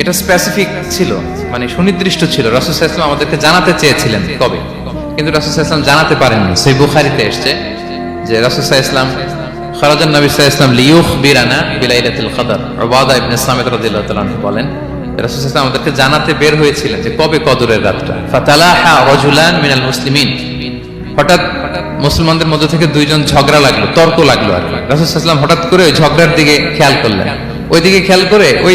এটা স্পেসিফিক ছিল মানে সুনির্দিষ্ট ছিল। রাসুল ইসলাম আমাদেরকে জানাতে চেয়েছিলেন কবে? কিন্তু রাসুল ইসলাম জানাতে পারেননি। সেই বুখারিতে এসছে যে রাসুল ইসলাম খরাজান নবী ইসলাম লিউখ বিরানা বিলাইলাতুল কদর উবাদা ইবনে সামিদ রাদিয়াল্লাহু বলেন রাসুল ইসলাম আমাদেরকে জানাতে বের হয়েছিলেন যে কবে কদরের রাতটা। ফাতালাহা রাজুলান মিনাল মুসলিমিন। হঠাৎ মুসলমানদের মধ্যে থেকে দুইজন ঝগড়া লাগল, তর্ক লাগল আর কি। রাসুলাম হঠাৎ করে ওই ঝগড়ার দিকে খেয়াল করলেন। ওই দিকে খেয়াল করে ওই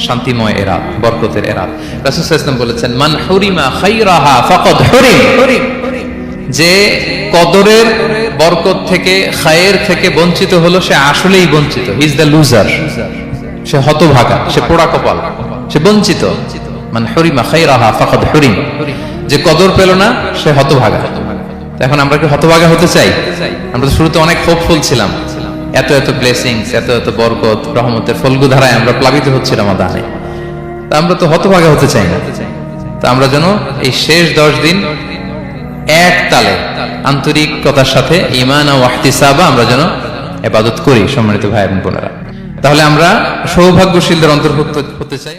শান্তিময় এরাত বরকতের এরাত রাসুল ইসলাম বলেছেন, মান হুরিমা খাইরাহা ফাকাদ হুরিম। যে কদরের বরকত থেকে, খায়ের থেকে বঞ্চিত হলো, সে আসলেই বঞ্চিত। ইজ দ্য লুজার সে হতভাগা, সে পোড়া কপাল, সে বঞ্চিত। মানে হরিমা খাইরাহা ফাকাদ হরিম। যে কদর পেল না, সে হতভাগা। এখন আমরা কি হতভাগা হতে চাই? আমরা শুরুতে অনেক হোপফুল ছিলাম। এত এত ব্লেসিংস এত এত বরকত, রহমতের ফলগু ধারায় আমরা প্লাবিত হচ্ছি রমাদানে। তা আমরা তো হতভাগে হতে চাই না। তা আমরা যেন এই শেষ দশ দিন এক তালে, আন্তরিকতার সাথে ইমান ও আহতিসাবা আমরা যেন এবাদত করি, সম্মানিত ভাই এবং বোনেরা। তাহলে আমরা সৌভাগ্যশীলদের অন্তর্ভুক্ত হতে চাই।